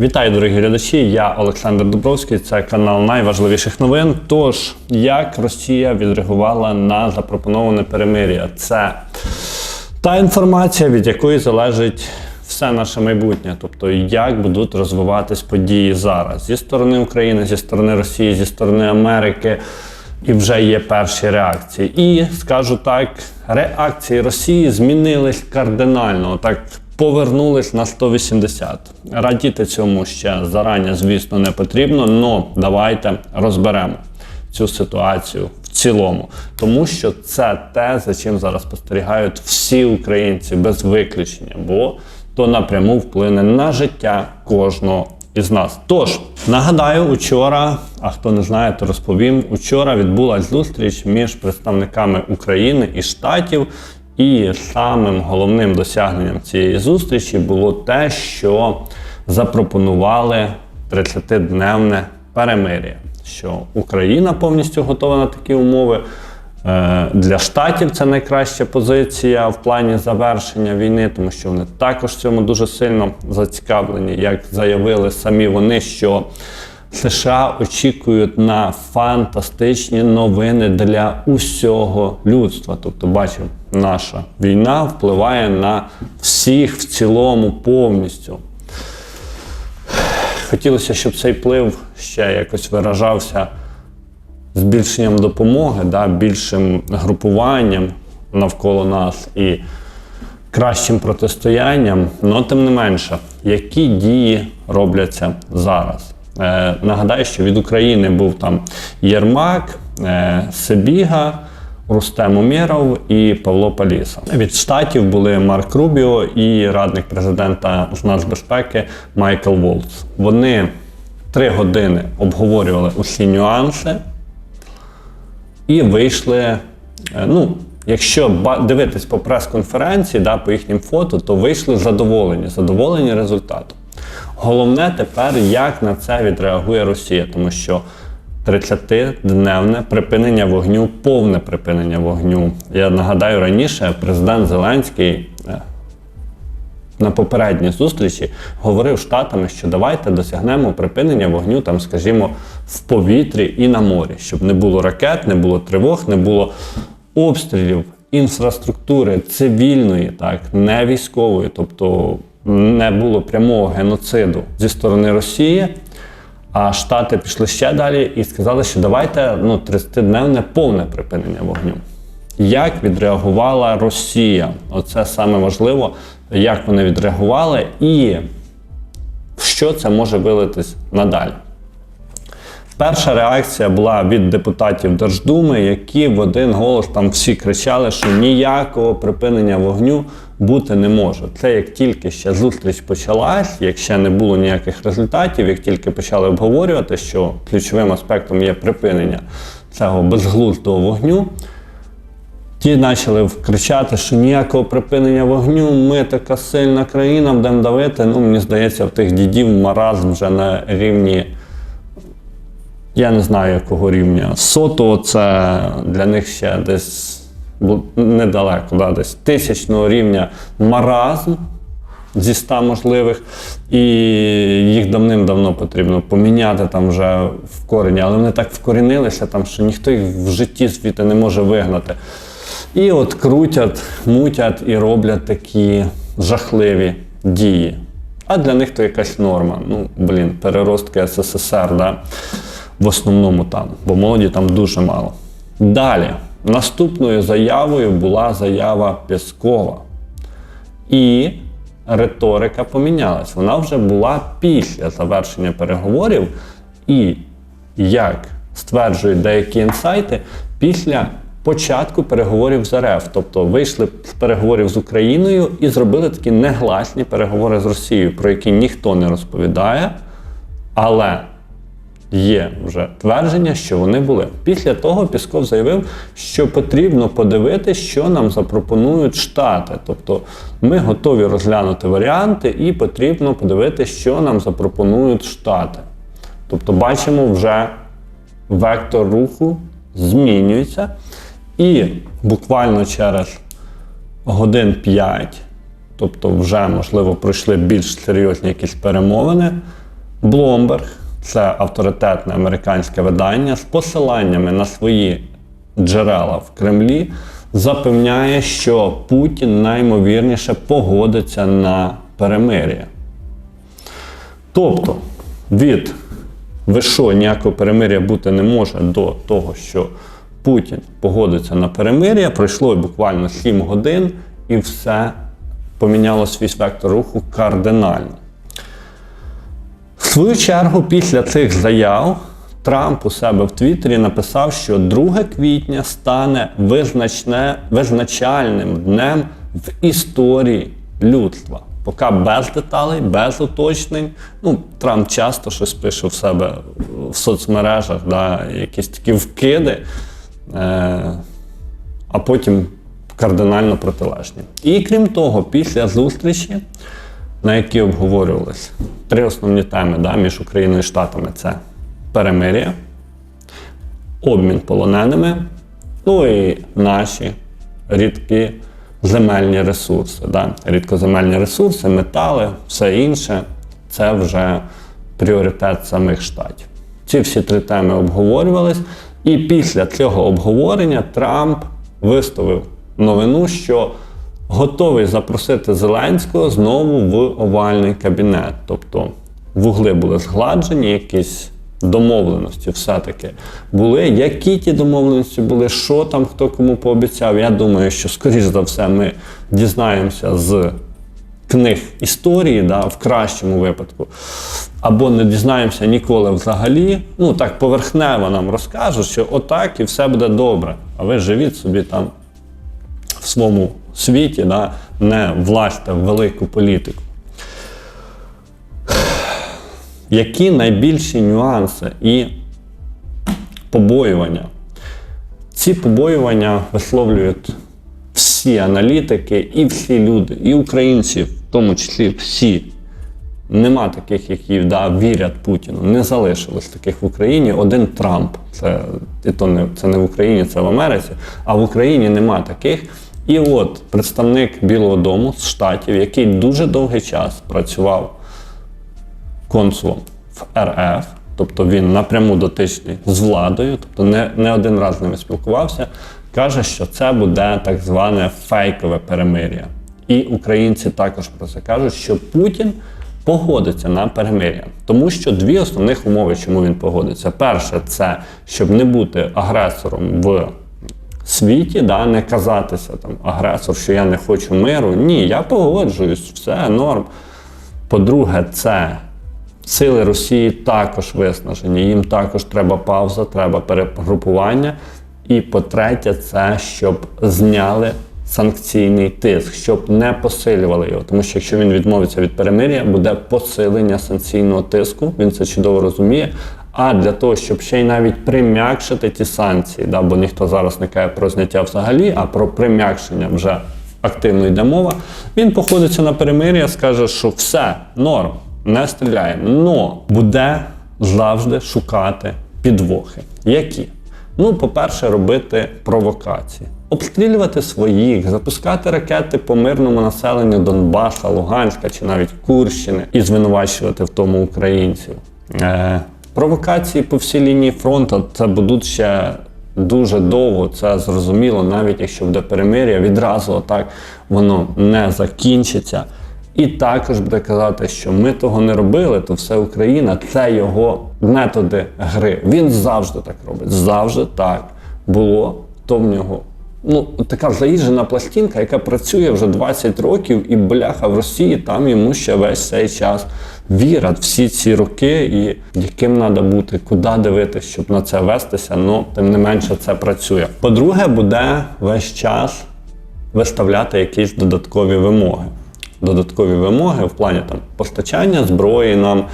Вітаю, дорогі глядачі! Я Олександр Дубровський. Це канал найважливіших новин. Тож, як Росія відреагувала на запропоноване перемир'я? Це та інформація, від якої залежить все наше майбутнє, тобто як будуть розвиватись події зараз зі сторони України, зі сторони Росії, зі сторони Америки. І вже є перші реакції. І скажу так, реакції Росії змінились кардинально. Так повернулись на 180. Радіти цьому ще зарані, звісно, не потрібно, але давайте розберемо цю ситуацію в цілому, тому що це те, за чим зараз спостерігають всі українці без виключення, бо то напряму вплине на життя кожного із нас. Тож нагадаю, учора, а хто не знає, то розповім. Учора відбулася зустріч між представниками України і штатів. І самим головним досягненням цієї зустрічі було те, що запропонували 30-дневне перемир'я, що Україна повністю готова на такі умови. Е, Для штатів це найкраща позиція в плані завершення війни, тому що вони також в цьому дуже сильно зацікавлені, як заявили самі вони, що США очікують на фантастичні новини для усього людства. Тобто, бачимо, наша війна впливає на всіх в цілому повністю. Хотілося, щоб цей вплив ще якось виражався збільшенням допомоги, да, більшим групуванням навколо нас і кращим протистоянням. але тим не менше, які дії робляться зараз? Е, нагадаю, що від України був там Єрмак, е, Себіга, Рустем Умєров і Павло Паліса. Від штатів були Марк Рубіо і радник президента з нацбезпеки Майкл Волц. Вони три години обговорювали усі нюанси і вийшли. е, Ну, якщо дивитись по прес-конференції, да, по їхнім фото, то вийшли задоволені, задоволені результатом. Головне тепер, як на це відреагує Росія, тому що 30-дневне припинення вогню, повне припинення вогню. Я нагадаю, раніше президент Зеленський е, на попередній зустрічі говорив штатами, що давайте досягнемо припинення вогню, там, скажімо, в повітрі і на морі, щоб не було ракет, не було тривог, не було обстрілів інфраструктури цивільної, так, не військової, тобто не було прямого геноциду зі сторони Росії. А Штати пішли ще далі і сказали, що давайте ну, 30-дневне повне припинення вогню. Як відреагувала Росія? Оце саме важливо, як вони відреагували і в що це може вилитись надалі. Перша реакція була від депутатів Держдуми, які в один голос там всі кричали, що ніякого припинення вогню бути не може. Це як тільки ще зустріч почалась, як ще не було ніяких результатів, як тільки почали обговорювати, що ключовим аспектом є припинення цього безглуздого вогню. Ті почали кричати, що ніякого припинення вогню, ми така сильна країна, будемо давити. Ну, мені здається, в тих дідів маразм вже на рівні я не знаю якого рівня. Сотого це для них ще десь недалеко, да, десь тисячного рівня маразм зі ста можливих, і їх давним-давно потрібно поміняти там вже в корені, але вони так вкорінилися, там, що ніхто їх в житті звідти не може вигнати. І от крутять, мутять і роблять такі жахливі дії. А для них то якась норма. Ну, блін, переростки СССР, да? В основному там, бо молоді там дуже мало. Далі, наступною заявою була заява Пєскова. І риторика помінялась. Вона вже була після завершення переговорів, і, як стверджують деякі інсайти, після початку переговорів з РФ. Тобто вийшли з переговорів з Україною і зробили такі негласні переговори з Росією, про які ніхто не розповідає. Але Є вже твердження, що вони були. Після того Пісков заявив, що потрібно подивитися, що нам запропонують Штати. Тобто ми готові розглянути варіанти, і потрібно подивитися, що нам запропонують Штати. Тобто, бачимо, вже вектор руху змінюється, і буквально через годин 5, тобто вже, можливо, пройшли більш серйозні якісь перемовини. Bloomberg це авторитетне американське видання з посиланнями на свої джерела в Кремлі запевняє, що Путін наймовірніше погодиться на перемир'я. Тобто від ви що, ніякого перемир'я бути не може до того, що Путін погодиться на перемир'я, пройшло буквально 7 годин і все поміняло свій вектор руху кардинально. Свою чергу, після цих заяв Трамп у себе в Твіттері написав, що 2 квітня стане визначне, визначальним днем в історії людства. Поки без деталей, без уточнень. Ну, Трамп часто щось пише в себе в соцмережах, да, якісь такі вкиди, е, а потім кардинально протилежні. І крім того, після зустрічі на які обговорювалися три основні теми да, між Україною і Штатами: це перемир'я, обмін полоненими, ну і наші рідкі земельні ресурси. Да. Рідкоземельні ресурси, метали, все інше це вже пріоритет самих штатів. Ці всі три теми обговорювались, і після цього обговорення Трамп виставив новину, що готовий запросити Зеленського знову в овальний кабінет. Тобто вугли були згладжені, якісь домовленості все-таки були. Які ті домовленості були, що там хто кому пообіцяв? Я думаю, що, скоріш за все, ми дізнаємося з книг історії, да, в кращому випадку. Або не дізнаємося ніколи взагалі. Ну так поверхнево нам розкажуть, що отак і все буде добре. А ви живіть собі там в своєму світі, да, не влазьте в велику політику. Які найбільші нюанси і побоювання? Ці побоювання висловлюють всі аналітики і всі люди, і українці, в тому числі всі. Нема таких, які да, вірять Путіну. Не залишилось таких в Україні. Один Трамп. Це, і то не, це не в Україні, це в Америці. А в Україні нема таких. І от представник Білого Дому з Штатів, який дуже довгий час працював консулом в РФ, тобто він напряму дотичний з владою, тобто не, не один раз з ними спілкувався, каже, що це буде так зване фейкове перемир'я. І українці також про це кажуть, що Путін погодиться на перемир'я, тому що дві основних умови, чому він погодиться. Перше, це щоб не бути агресором в світі, да, не казатися там агресор, що я не хочу миру. Ні, я погоджуюсь, все норм. По-друге, це сили Росії також виснажені. Їм також треба пауза, треба перегрупування. І по-третє, це щоб зняли санкційний тиск, щоб не посилювали його. Тому що якщо він відмовиться від перемир'я, буде посилення санкційного тиску. Він це чудово розуміє. А для того, щоб ще й навіть прим'якшити ті санкції, да, бо ніхто зараз не каже про зняття взагалі, а про прим'якшення вже активно йде мова, він походиться на перемир'я, скаже, що все, норм, не стріляємо. Но буде завжди шукати підвохи. Які? Ну, по-перше, робити провокації. Обстрілювати своїх, запускати ракети по мирному населенню Донбаса, Луганська чи навіть Курщини і звинувачувати в тому українців. Е, провокації по всій лінії фронту це будуть ще дуже довго, це зрозуміло, навіть якщо буде перемир'я, відразу так воно не закінчиться. І також буде казати, що ми того не робили, то все Україна, це його методи гри. Він завжди так робить. Завжди так було, то в нього. Ну, така заїжджена пластинка, яка працює вже 20 років, і бляха в Росії там йому ще весь цей час вірять всі ці роки, і яким треба бути, куди дивитися, щоб на це вестися. Ну, тим не менше, це працює. По-друге, буде весь час виставляти якісь додаткові вимоги. Додаткові вимоги в плані там постачання зброї нам,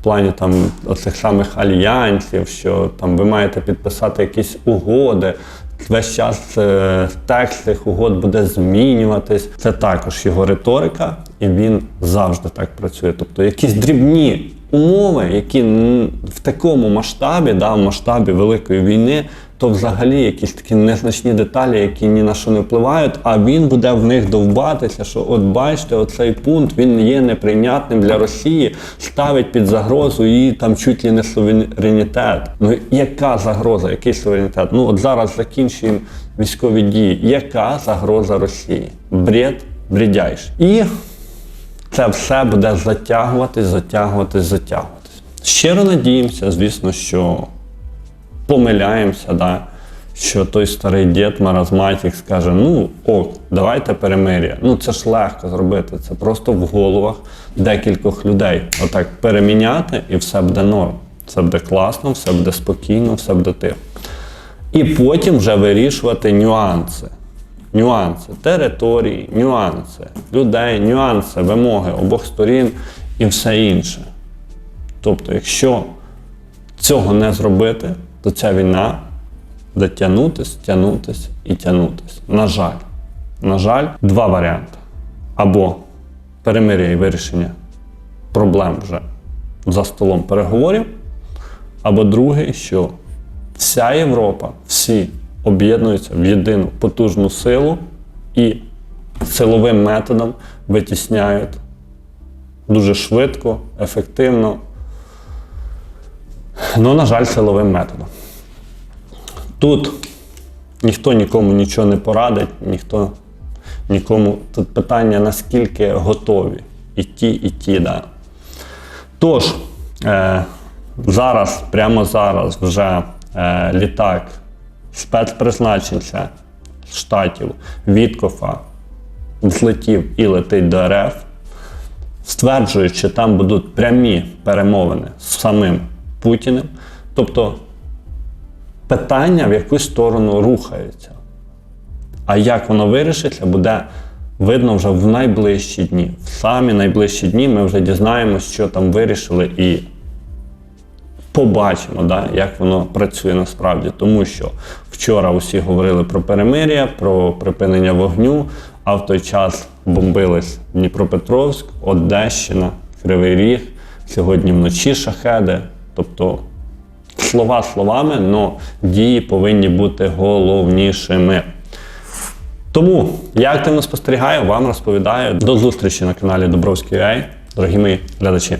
в плані там оцих самих альянсів, що там ви маєте підписати якісь угоди. Весь час е, текст цих угод буде змінюватись. Це також його риторика, і він завжди так працює. Тобто якісь дрібні умови, які в такому масштабі, да, в масштабі великої війни, то взагалі якісь такі незначні деталі, які ні на що не впливають, а він буде в них довбатися, що от бачите, оцей пункт він є неприйнятним для Росії, ставить під загрозу її там чуть ли не суверенітет. Ну яка загроза, який суверенітет? Ну от зараз закінчуємо військові дії. Яка загроза Росії? Бред, бредяйш. І це все буде затягуватись, затягуватись, затягуватись. Щиро надіємося, звісно, що помиляємося, да, що той старий дід маразматік скаже: ну ок, давайте перемир'я. Ну це ж легко зробити. Це просто в головах декількох людей. Отак переміняти і все буде норм. Все буде класно, все буде спокійно, все буде тихо. І потім вже вирішувати нюанси. Нюанси території, нюанси людей, нюанси, вимоги обох сторін і все інше. Тобто, якщо цього не зробити, то ця війна буде тягнутись, тягнутись і тягнутись. На жаль, на жаль, два варіанти: або перемир'я і вирішення проблем вже за столом переговорів, або другий, що вся Європа, всі об'єднуються в єдину потужну силу і силовим методом витісняють дуже швидко, ефективно. Ну, на жаль, силовим методом. Тут ніхто нікому нічого не порадить, ніхто нікому. Тут питання, наскільки готові і ті, і ті. Да. Тож, е, зараз, прямо зараз, вже е, літак спецпризначенця штатів Віткофа злетів і летить до РФ, стверджують, що там будуть прямі перемовини з самим Путіним. Тобто питання в якусь сторону рухаються. А як воно вирішиться, буде видно вже в найближчі дні. В самі найближчі дні ми вже дізнаємося, що там вирішили, і побачимо, да, як воно працює насправді. Тому що вчора усі говорили про перемир'я, про припинення вогню, а в той час бомбились Дніпропетровськ, Одещина, Кривий Ріг, сьогодні вночі шахеди. Тобто слова словами, але дії повинні бути головнішими. Тому я активно спостерігаю, вам розповідаю. До зустрічі на каналі Добровський AI, дорогі мої глядачі.